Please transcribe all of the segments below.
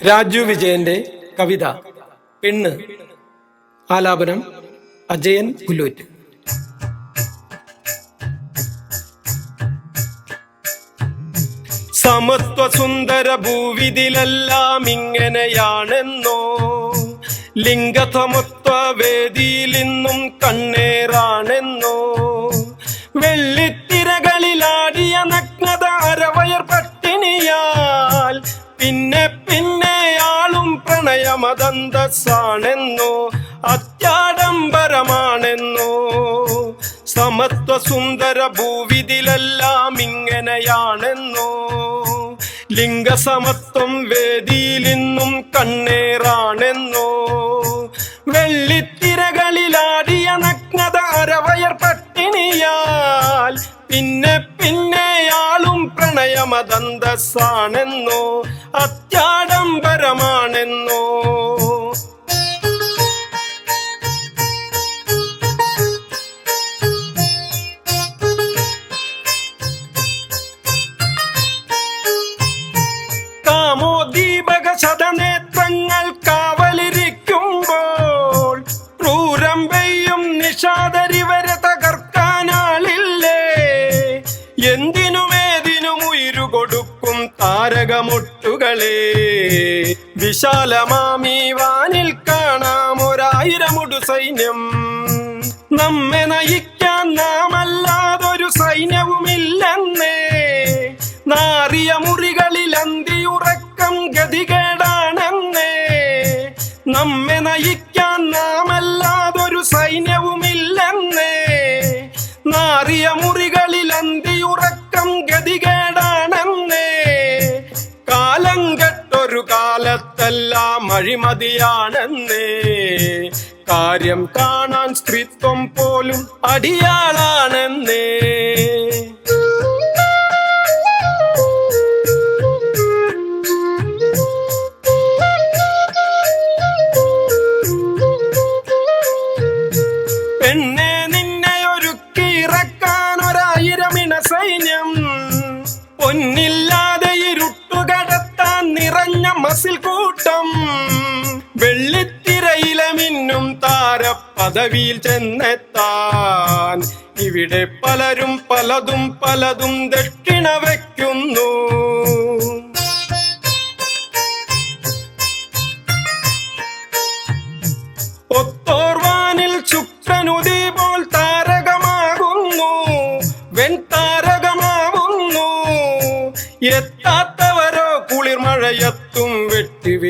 രാജു വിജയന്റെ കവിത പെണ്ണ് ആലാപനം അജയൻ പുല്ലൂറ്റ് സമത്വ സുന്ദര ഭൂവിതിലെല്ലാം ഇങ്ങനെയാണെന്നോ? ലിംഗസമത്വ വേദിയിൽ ഇന്നും കണ്ണേറാണെന്നോ? പ്രണയമതന്തസ്സാണെന്നോ അത്യാഡംബരമാണെന്നോ. സമത്വ സുന്ദര ഭൂവിതിലെല്ലാം ഇങ്ങനെയാണെന്നോ ലിംഗസമത്വം വേദിയിലിന്നും കണ്ണേറാണെന്നോ. വെള്ളിത്തിരകളിലാടിയ നഗ്നത അരവയർ പട്ടിണിയാൽ പിന്നെ പിന്നെയാളും പ്രണയമതന്തസ്സാണെന്നോ അത്യാഡംബരമാണെന്നോ? കാമോദീപക ശതനേത്രങ്ങൾ കാവലിരിക്കുമ്പോൾ ക്രൂരം പെയ്യും നിഷാദരിവരെ തകർക്കാനാളില്ലേ? എന്തിനുമേതിനും ഉയിരു കൊടുക്കും താരകമൊട്ടുകളെ വിശാലമാമി വാനിൽ കാണാം ഒരായിരമുടു സൈന്യം. നമ്മെ നയിക്കാൻ നാം അല്ലാതൊരു സൈന്യവുമില്ലെന്നേ. നാറിയ മുറികളിൽ അന്തിയുറക്കം ഗതികേടാണെന്നേ. നമ്മെ നയിക്കാൻ കാലം കെട്ടൊരു കാലത്തെല്ലാം അഴിമതിയാണെന്നേ. കാര്യം കാണാൻ സ്ത്രീത്വം പോലും അടിയാളാണെന്നേ. പെണ്ണെ നിന്നെ ഒരുക്കി ഇറക്കാൻ ഒരായിരം ഇണ സൈന്യം ഇരുട്ടുകടത്താൻ നിറഞ്ഞ മസിൽ കൂട്ടം വെള്ളിത്തിരയിലെ മിന്നും താര പദവിയിൽ ചെന്നെത്താൻ. ഇവിടെ പലരും പലതും പലതും ദക്ഷിണ വയ്ക്കുന്നു.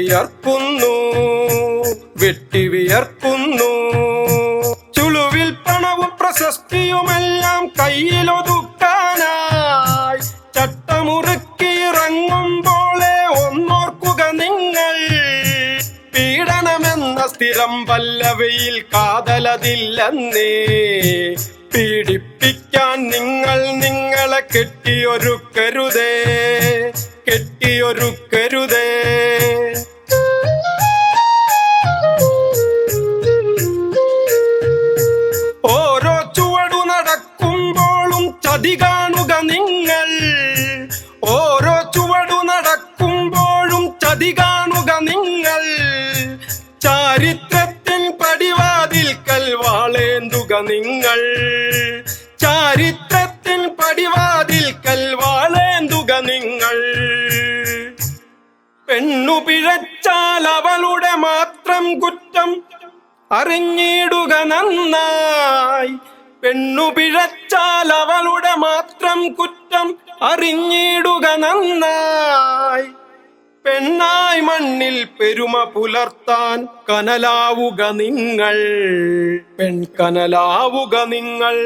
വിയർക്കുന്നു വെട്ടി വിയർക്കുന്നു. ചുളുവിൽ പണവും പ്രശസ്തിയുമെല്ലാം കയ്യിലൊതുക്കാനായി ചട്ടമുറുക്കി ഇറങ്ങുമ്പോളെ ഒന്നോർക്കുക നിങ്ങൾ. പീഡനമെന്ന സ്ഥിരം പല്ലവയിൽ കാതലതില്ലെന്നേ. പീഡിപ്പിക്കാൻ നിങ്ങൾ നിങ്ങളെ കെട്ടിയൊരുക്കരുതേ കെട്ടിയൊരുക്കരുതേ. ചാരിത്രത്തിൻ പടിവാതിൽ കൽവാളേന്തുക നിങ്ങൾ. പെണ്ണു പിഴച്ചാൽ അവളുടെ മാത്രം കുറ്റം അറിഞ്ഞിടുക നന്നായി. പെണ്ണു പിഴച്ചാൽ അവളുടെ മാത്രം കുറ്റം അറിഞ്ഞിടുക നന്നായി. പെണ്ണായി മണ്ണിൽ പെരുമ പുലർത്താൻ കനലാവുക നിങ്ങൾ. പെൺകനലാവുക നിങ്ങൾ.